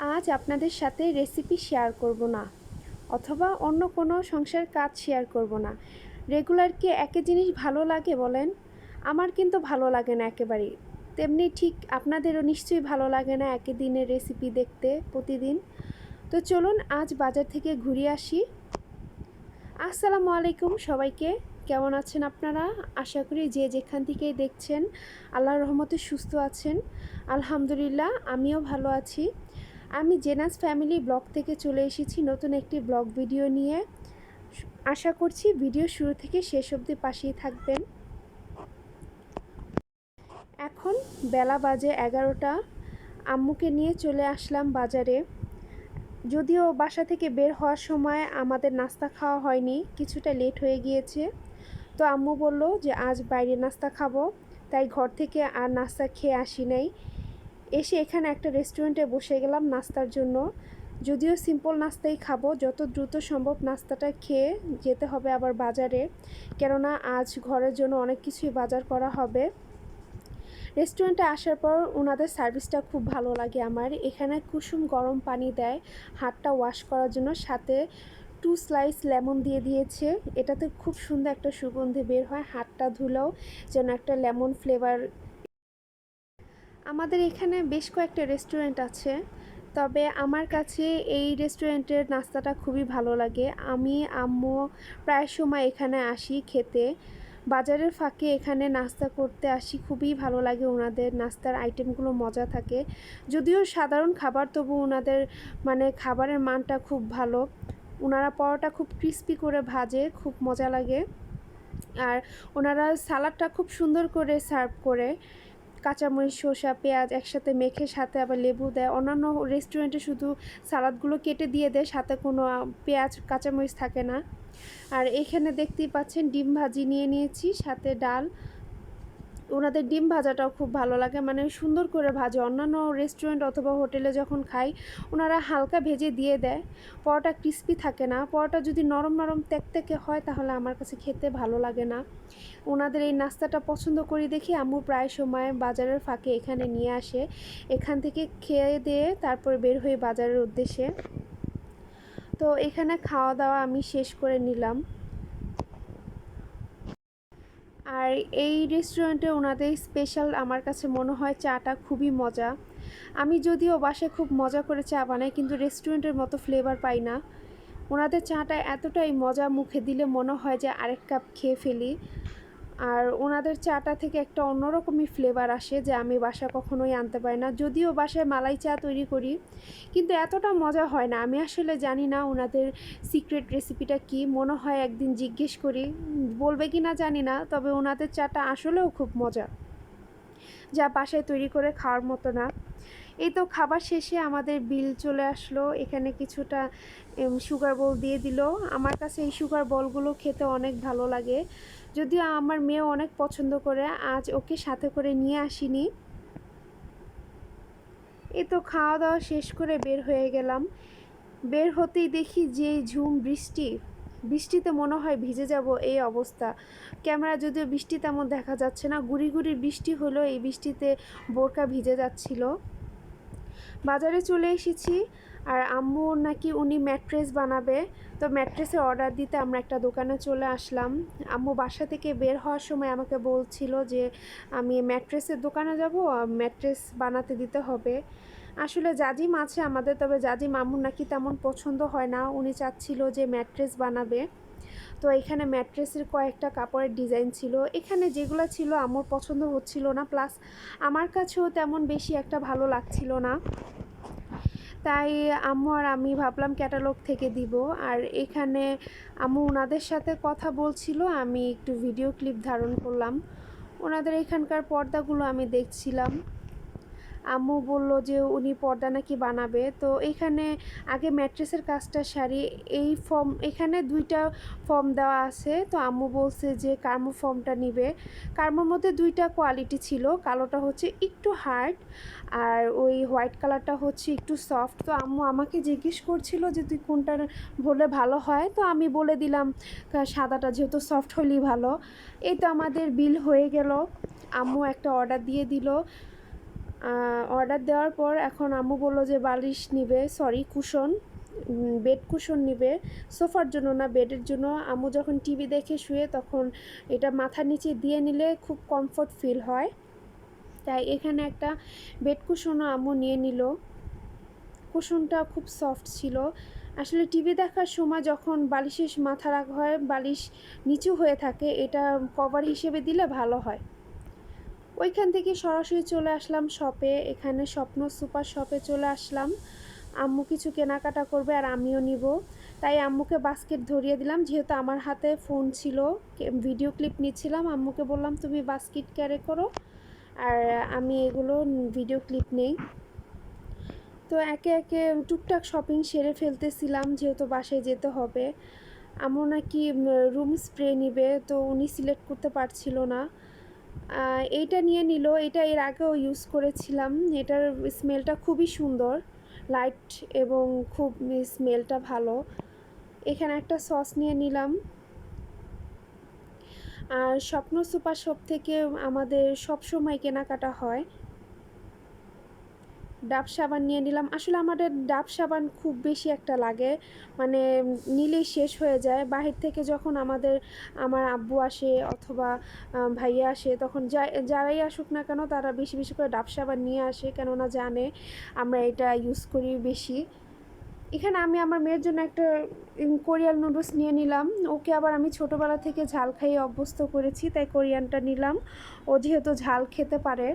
আজ আপনাদের সাথে রেসিপি শেয়ার করব না, অথবা অন্য কোনো সংসার কাজ শেয়ার করব না। রেগুলার কি একই জিনিস ভালো লাগে বলেন? আমার কিন্তু ভালো লাগে না একেবারেই। তেমনি ঠিক আপনাদেরও নিশ্চয়ই ভালো লাগে না একই দিনের রেসিপি দেখতে প্রতিদিন। তো চলুন আজ বাজার থেকে ঘুরে আসি। আসসালামু আলাইকুম সবাইকে, কেমন আছেন আপনারা? আশা করি যে যেখান থেকেই দেখছেন, আল্লাহর রহমতে সুস্থ আছেন। আলহামদুলিল্লাহ, আমিও ভালো আছি। আমি জেনাস ফ্যামিলি ব্লগ থেকে চলে এসেছি নতুন একটি ব্লগ ভিডিও নিয়ে। আশা করছি ভিডিও শুরু থেকে শেষ অবধি পাশেই থাকবেন। এখন বেলা বাজে এগারোটা। আম্মুকে নিয়ে চলে আসলাম বাজারে। যদিও বাসা থেকে বের হওয়ার সময় আমাদের নাস্তা খাওয়া হয়নি, কিছুটা লেট হয়ে গিয়েছে। তো আম্মু বলল যে, আজ বাইরে নাস্তা খাব। তাই ঘর থেকে আর নাস্তা খেয়ে আসি নাই। এসে এখানে একটা রেস্টুরেন্টে বসে গেলাম নাস্তার জন্য। যদিও সিম্পল নাস্তাই খাব, যত দ্রুত সম্ভব নাস্তাটা খেয়ে যেতে হবে আবার বাজারে। কেননা আজ ঘরের জন্য অনেক কিছুই বাজার করা হবে। রেস্টুরেন্টে আসার পর ওনাদের সার্ভিসটা খুব ভালো লাগে আমার। এখানে কুসুম গরম পানি দেয়, হাতটা ওয়াশ করার জন্য। সাথে টু স্লাইস লেমন দিয়ে দিয়েছে। এটাতে খুব সুন্দর একটা সুগন্ধি বের হয়, হাতটা ধুলেও যেন একটা লেমন ফ্লেভার আমাদের এখানে বেশ কয়েকটা রেস্টুরেন্ট আছে, তবে আমার কাছে এই রেস্টুরেন্টের নাস্তাটা খুবই ভালো লাগে। আমি, আম্মু প্রায় সময় এখানে আসি খেতে। বাজারের ফাঁকে এখানে নাস্তা করতে আসি, খুবই ভালো লাগে ওনাদের। নাস্তার আইটেমগুলো মজা থাকে। যদিও সাধারণ খাবার, তবু ওনাদের মানে খাবারের মানটা খুব ভালো। ওনারা পরোটা খুব ক্রিস্পি করে ভাজে, খুব মজা লাগে। আর ওনারা সালাডটা খুব সুন্দর করে সার্ভ করে। কাঁচামরিচ শসা পেঁয়াজ একসাথে মেখে সাথে আবার লেবু দেয়। অন্যান্য রেস্টুরেন্টে শুধু সালাদগুলো কেটে দিয়ে দেয়, সাথে কোনো পেঁয়াজ, কাঁচামরিচ থাকে না। আর এখানে দেখতেই পাচ্ছেন ডিম ভাজি নিয়ে নিয়েছি, সাথে ডাল ওনাদের ডিম ভাজাটাও খুব ভালো লাগে। মানে সুন্দর করে ভাজে। অন্যান্য রেস্টুরেন্ট অথবা হোটেলে যখন খাই, ওনারা হালকা ভেজে দিয়ে দেয়। পরোটা ক্রিস্পি থাকে না। পরোটা যদি নরম নরম তেকে হয়, তাহলে আমার কাছে খেতে ভালো লাগে না। ওনাদের এই নাস্তাটা পছন্দ করি দেখি আম্মু প্রায় সময় বাজারের ফাঁকে এখানে নিয়ে আসে। এখান থেকে খেয়ে দিয়ে তারপরে বের হয়ে বাজারের উদ্দেশ্যে। তো এখানে খাওয়া দাওয়া আমি শেষ করে নিলাম। আর এই রেস্টুরেন্টে ওনাদের স্পেশাল আমার কাছে মনে হয় চাটা খুবই মজা। আমি যদিও বাসায় খুব মজা করে চা বানাই, কিন্তু রেস্টুরেন্টের মতো ফ্লেভার পাই না। ওনাদের চাটা এতটাই মজা মুখে দিলে মনে হয় যে আরেক কাপ খেয়ে ফেলি। আর ওনাদের চাটা থেকে একটা অন্যরকমই ফ্লেভার আসে যে আমি বাসা কখনোই আনতে পারি না। যদিও বাসায় মালাই চা তৈরি করি, কিন্তু এতটা মজা হয় না। আমি আসলে জানি না ওনাদের সিক্রেট রেসিপিটা কি। মনে হয় একদিন জিজ্ঞেস করি। বলবে কি না জানি না, তবে ওনাদের চাটা আসলেও খুব মজা। যা বাসায় তৈরি করে খাওয়ার মতো না। এই তো খাবার শেষে আমাদের বিল চলে আসলো। এখানে কিছুটা সুগার বল দিয়ে দিল। আমার কাছে এই সুগার বলগুলো খেতে অনেক ভালো লাগে। যদিও আমার মেয়ে অনেক পছন্দ করে, আজ ওকে সাথে করে নিয়ে আসিনি। এই তো খাওয়া দাওয়া শেষ করে বের হয়ে গেলাম। বের হতেই দেখি যে ঝুম বৃষ্টি। বৃষ্টিতে মনে হয় ভিজে যাব এই অবস্থা। ক্যামেরা যদিও বৃষ্টি তেমন দেখা যাচ্ছে না, গুড়ি গুড়ি বৃষ্টি হলো এই বৃষ্টিতে বোরকা ভিজে যাচ্ছিল। বাজারে চলে এসেছি আর আম্মু নাকি উনি ম্যাট্রেস বানাবে। তো ম্যাট্রেসে অর্ডার দিতে আমরা একটা দোকানে চলে আসলাম। আম্মু বাসা থেকে বের হওয়ার সময় আমাকে বলছিল যে, আমি ম্যাট্রেসের দোকানে যাব ম্যাট্রেস বানাতে দিতে হবে। আসলে জাজিম আছে আমাদের, তবে জাজিম আম্মুর নাকি তেমন পছন্দ হয় না। উনি চাচ্ছিল যে ম্যাট্রেস বানাবে। তো এখানে ম্যাট্রেসের কয়েকটা কাপড়ের ডিজাইন ছিল। এখানে যেগুলো ছিল আমার পছন্দ হচ্ছিল না, প্লাস আমার কাছেও তেমন বেশি একটা ভালো লাগছিল না। তাই আম্মু আর আমি ভাবলাম ক্যাটালগ থেকে দিব। আর এখানে আম্মু ওনাদের সাথে কথা বলছিল, আমি একটু ভিডিও ক্লিপ ধারণ করলাম। ওনাদের এখানকার পর্দাগুলো আমি দেখছিলাম। আম্মু বলল যে উনি পর্দা নাকি বানাবে। তো এখানে আগে ম্যাট্রেসের কাজটা সারি, এই ফর্ম, এখানে দুইটা ফর্ম দেওয়া আছে। তো আম্মু বলছে যে কার্মো ফর্মটা নিবে। কার্মোর মধ্যে দুইটা কোয়ালিটি ছিল, কালোটা হচ্ছে একটু হার্ড আর ওই হোয়াইট কালারটা হচ্ছে একটু সফট। তো আম্মু আমাকে জিজ্ঞেস করছিল যে তুই কোনটা বলে ভালো হয়? তো আমি বলে দিলাম সাদাটা যেহেতু সফট হলেই ভালো। এই তো আমাদের বিল হয়ে গেল। আম্মু একটা অর্ডার দিয়ে দিল। অর্ডার দেওয়ার পর এখন আম্মু বলল যে বালিশ নিবে সরি কুশন বেড কুশন নিবে। সোফার জন্য না, বেডের জন্য। আম্মু যখন টিভি দেখে শুয়ে তখন এটা মাথার নিচে দিয়ে নিলে খুব কমফোর্ট ফিল হয়। তাই এখানে একটা বেড কুশনও আম্মু নিয়ে নিল। কুশনটা খুব সফট ছিল। আসলে টিভি দেখার সময় যখন বালিশের মাথা রাখা হয়, বালিশ নিচু হয়ে থাকে, এটা কভার হিসেবে দিলে ভালো হয়। ওইখান থেকে সরাসরি চলে আসলাম শপে এখানে স্বপ্ন সুপার শপে চলে আসলাম। আম্মু কিছু কেনাকাটা করবে আর আমিও নিব। তাই আম্মুকে বাস্কেট ধরিয়ে দিলাম। যেহেতু আমার হাতে ফোন ছিল ভিডিও ক্লিপ নিচ্ছিলাম, আম্মুকে বললাম, তুমি বাস্কেট ক্যারে করো। আর আমি এগুলো ভিডিও ক্লিপ নেই। তো একে একে টুকটাক শপিং সেরে ফেলতেছিলাম, যেহেতু বাসায় যেতে হবে। আম্মু নাকি রুম স্প্রে নিবে, তো উনি সিলেক্ট করতে পারছিল না। এইটা নিয়ে নিল, এটা এর আগেও ইউজ করেছিলাম। এটার স্মেলটা খুবই সুন্দর লাইট এবং খুব স্মেলটা ভালো। এখানে একটা সস নিয়ে নিলাম। আর স্বপ্ন সুপার শপ থেকে আমাদের সব সময় কেনাকাটা হয়। ডাব সাবান নিয়ে নিলাম। আসলে আমাদের ডাব সাবান খুব বেশি একটা লাগে। মানে নিলেই শেষ হয়ে যায়। বাহির থেকে যখন আমাদের, আমার আব্বু আসে অথবা ভাইয়া আসে, তখন যারাই আসুক না কেন তারা বেশি বেশি করে ডাব সাবান নিয়ে আসে। কেননা জানে আমরা এটা ইউজ করি বেশি। এখানে আমি আমার মেয়ের জন্য একটা কোরিয়ান নুডলস নিয়ে নিলাম। ওকে আবার আমি ছোটোবেলা থেকে ঝাল খাইয়ে অভ্যস্ত করেছি, তাই কোরিয়ানটা নিলাম। ও যেহেতু ঝাল খেতে পারে।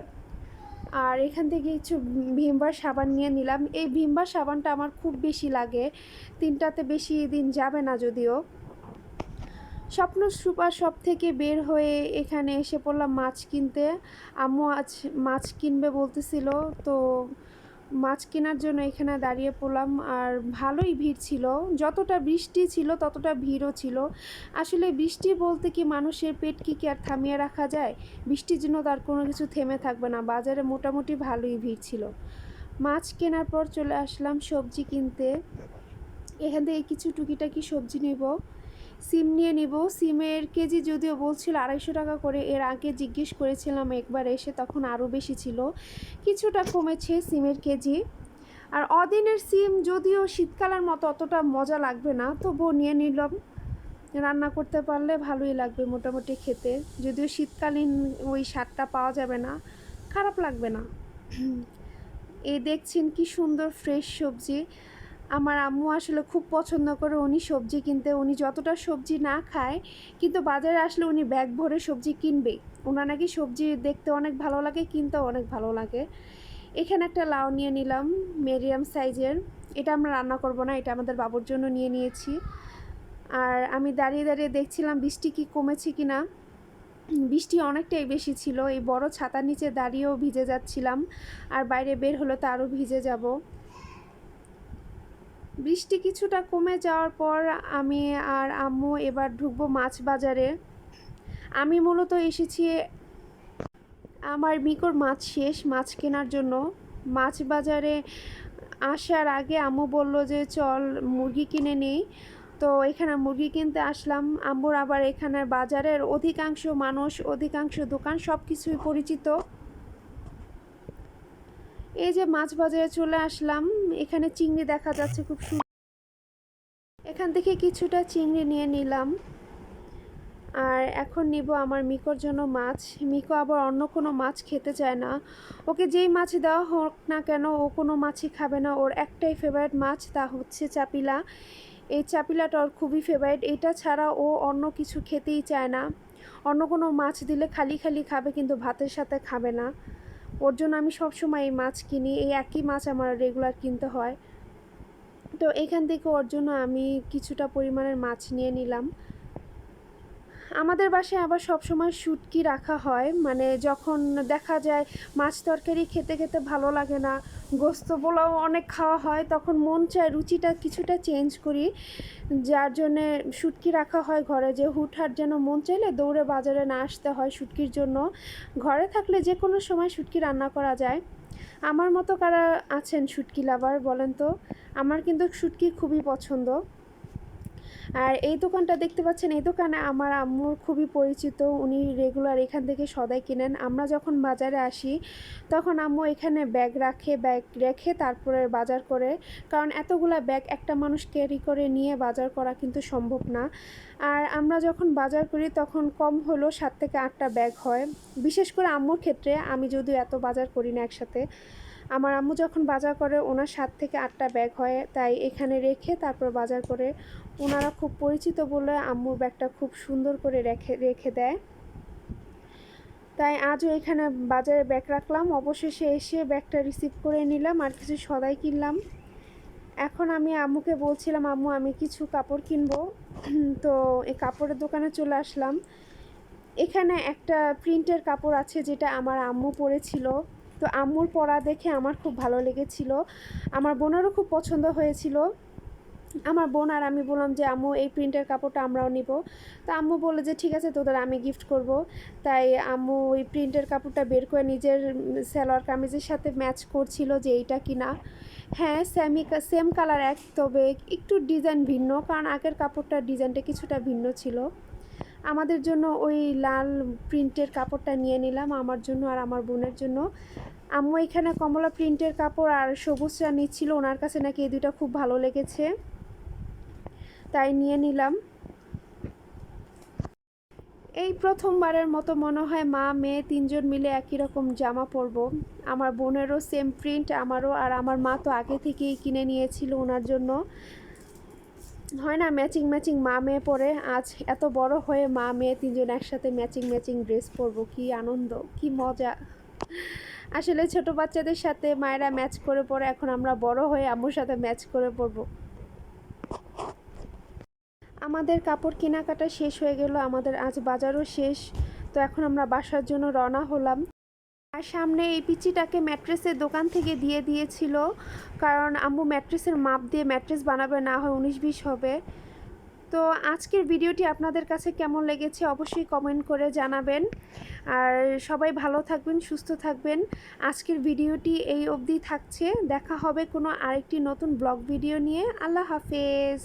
আর এখান থেকে কিছু ভিমবার সাবান নিয়ে নিলাম। এই ভিমবার সাবানটা আমার খুব বেশি লাগে। তিনটাতে বেশি দিন যাবে না যদিও। স্বপ্ন সুপার শপ থেকে বের হয়ে এখানে এসে পড়লাম মাছ কিনতে। আম্মু আজ মাছ কিনবে বলতেছিল, তো মাছ কেনার জন্য এখানে দাঁড়িয়ে পড়লাম আর ভালোই ভিড় ছিল। যতটা বৃষ্টি ছিল, ততটা ভিড়ও ছিল। আসলে বৃষ্টি বলতে কি মানুষের পেট কি কি আর থামিয়ে রাখা যায়? বৃষ্টির জন্য তার কোনো কিছু থেমে থাকবে না। বাজারে মোটামুটি ভালোই ভিড় ছিল। মাছ কেনার পর চলে আসলাম সবজি কিনতে। এখান থেকে কিছু টুকিটাকি সবজি নেব। সিম নিয়ে নিব। সিমের কেজি যদিও বলছিল আড়াইশো টাকা করে, এর আগে জিজ্ঞেস করেছিলাম একবার, এসে তখন আরও বেশি ছিল। কিছুটা কমেছে সিমের কেজি। আর অদিনের সিম যদিও শীতকালের মতো অতটা মজা লাগবে না, তবুও নিয়ে নিলাম। রান্না করতে পারলে ভালোই লাগবে মোটামুটি খেতে। যদিও শীতকালীন ওই স্বাদটা পাওয়া যাবে না, খারাপ লাগবে না। এই দেখছেন কি সুন্দর ফ্রেশ সবজি। আমার আম্মু আসলে খুব পছন্দ করে উনি সবজি কিনতে। উনি যতটা সবজি না খায়, কিন্তু বাজারে আসলে উনি ব্যাগ ভরে সবজি কিনবে ওনার নাকি সবজি দেখতে অনেক ভালো লাগে, কিনতেও অনেক ভালো লাগে। এখানে একটা লাউ নিয়ে নিলাম, মিডিয়াম সাইজের। এটা আমরা রান্না করব না, এটা আমাদের বাবুর জন্য নিয়ে নিয়েছি। আর আমি দাঁড়িয়ে দাঁড়িয়ে দেখছিলাম বৃষ্টি কি কমেছে কি না বৃষ্টি অনেকটাই বেশি ছিল, এই বড় ছাতার নিচে দাঁড়িয়েও ভিজে যাচ্ছিলাম। আর বাইরে বের হলে তো আরও ভিজে যাব। বৃষ্টি কিছুটা কমে যাওয়ার পর আমি আর আম্মু এবার ঢুকবো মাছ বাজারে। আমি মূলত এসেছি আমার মিকর মাছ শেষ মাছ কেনার জন্য। মাছ বাজারে আসার আগে আম্মু বলল যে, চল মুরগি কিনে নেই। তো এখানে মুরগি কিনতে আসলাম। আম্মুর আবার এখানে বাজারের অধিকাংশ মানুষ, অধিকাংশ দোকান সব কিছুই পরিচিত। এই যে মাছ বাজারে চলে আসলাম, এখানে চিংড়ি দেখা যাচ্ছে খুব সুন্দর এখান থেকে কিছুটা চিংড়ি নিয়ে নিলাম। আর এখন নিব আমার মিকোর জন্য মাছ। মিকো আবার অন্য কোনো মাছ খেতে চায় না। ওকে যেই মাছ দেওয়া হোক না কেন, ও কোনো মাছই খাবে না। ওর একটাই ফেভারিট মাছ তা হচ্ছে চাপিলা। এই চাপিলাটা ওর খুবই ফেভারিট এটা ছাড়া ও অন্য কিছু খেতেই চায় না। অন্য কোনো মাছ দিলে খালি খালি খাবে, কিন্তু ভাতের সাথে খাবে না। ওর জন্য আমি সবসময় এই মাছ কিনি, এই একই মাছ আমার রেগুলার কিনতে হয়। তো এখান থেকে ওর জন্য আমি কিছুটা পরিমাণের মাছ নিয়ে নিলাম। আমাদের বাসায় আবার সবসময় শুটকি রাখা হয় মানে যখন দেখা যায় মাছ তরকারি খেতে খেতে ভালো লাগে না গোস্ত পোলাও অনেক খাওয়া হয়, তখন মন চায় রুচিটা কিছুটা চেঞ্জ করি। যার জন্যে শুটকি রাখা হয় ঘরে, যে হুটহাট যেন মন চাইলে দৌড়ে বাজারে না আসতে হয় শুটকির জন্য। ঘরে থাকলে যে কোনো সময় শুটকি রান্না করা যায়। আমার মতো কারা আছেন শুটকি লাভার বলেন তো? আমার কিন্তু শুটকি খুবই পছন্দ। আর এই দোকানটা দেখতে পাচ্ছেন, এই দোকানে আমার আম্মুর খুবই পরিচিত। উনি রেগুলার এখান থেকে সদাই কিনেন। আমরা যখন বাজারে আসি, তখন আম্মু এখানে ব্যাগ রাখে ব্যাগ রেখে তারপরে বাজার করে। কারণ এতগুলা ব্যাগ একটা মানুষ ক্যারি করে নিয়ে বাজার করা কিন্তু সম্ভব না। আর আমরা যখন বাজার করি, তখন কম হলেও সাত থেকে আটটা ব্যাগ হয়। বিশেষ করে আম্মুর ক্ষেত্রে আমি যদিও এত বাজার করি না একসাথে আমার আম্মু যখন বাজার করে, ওনার সাত থেকে আটটা ব্যাগ হয়, তাই এখানে রেখে তারপর বাজার করে। ওনারা খুব পরিচিত বলে আম্মুর ব্যাগটা খুব সুন্দর করে রেখে রেখে দেয়। তাই আজও এখানে বাজারে ব্যাগ রাখলাম। অবশেষে এসে ব্যাগটা রিসিভ করে নিলাম আর কিছু সদাই কিনলাম। এখন আমি আম্মুকে বলছিলাম, আম্মু, আমি কিছু কাপড় কিনবো। তো এই কাপড়ের দোকানে চলে আসলাম। এখানে একটা প্রিন্টের কাপড় আছে যেটা আমার আম্মু পরেছিল। তো আম্মুর পরা দেখে আমার খুব ভালো লেগেছিল। আমার বোনেরও খুব পছন্দ হয়েছিল। আমার বোন আর আমি বললাম যে, আম্মু, এই প্রিন্টের কাপড়টা আমরাও নিব। তো আম্মু বলল যে, ঠিক আছে, তোদের আমি গিফট করব। তাই আম্মু ওই প্রিন্টের কাপড়টা বের করে নিজের সালোয়ার কামিজের সাথে ম্যাচ করছিল যে, এইটা কি না হ্যাঁ সেমি সেম কালার এক, তবে একটু ডিজাইন ভিন্ন, কারণ আগের কাপড়টার ডিজাইনটা কিছুটা ভিন্ন ছিল। আমাদের জন্য ওই লাল প্রিন্টের কাপড়টা নিয়ে নিলাম, আমার জন্য আর আমার বোনের জন্য। আম্মু এখানে কমলা প্রিন্টের কাপড় আর সবুজটা নিচ্ছিল, ওনার কাছে নাকি এই দুইটা খুব ভালো লেগেছে। তাই নিয়ে নিলাম। এই প্রথমবারের মতো মনে হয় মা, মেয়ে তিনজন মিলে একই রকম জামা পরবো। আমার বোনেরও সেম প্রিন্ট আমারও, আর আমার মা তো আগে থেকেই কিনে নিয়েছিল ওনার জন্য। হয় না ম্যাচিং ম্যাচিং মা মেয়ে পরে আজ এত বড় হয়ে মা মেয়ে তিনজন একসাথে ম্যাচিং ম্যাচিং ড্রেস পরবো, কি আনন্দ, কি মজা। আসলে ছোট বাচ্চাদের সাথে মায়েরা ম্যাচ করে পরে এখন আমরা বড় হয়ে আম্মুর সাথে ম্যাচ করে পরবো। আমাদের কাপড় কেনাকাটা শেষ হয়ে গেল, আমাদের আজ বাজারও শেষ। তো এখন আমরা বাসার জন্য রওনা হলাম। আর সামনে এই পিচিটাকে ম্যাট্রেসের দোকান থেকে দিয়ে দিয়েছিল, কারণ আম্মু ম্যাট্রেসের মাপ দিয়ে ম্যাট্রেস বানাবে, না হয় উনিশ বিশ হবে। তো আজকের ভিডিওটি আপনাদের কাছে কেমন লেগেছে অবশ্যই কমেন্ট করে জানাবেন। আর সবাই ভালো থাকবেন, সুস্থ থাকবেন। আজকের ভিডিওটি এই অবধি থাকছে। দেখা হবে কোনো আরেকটি নতুন ব্লগ ভিডিও নিয়ে। আল্লাহ হাফেজ।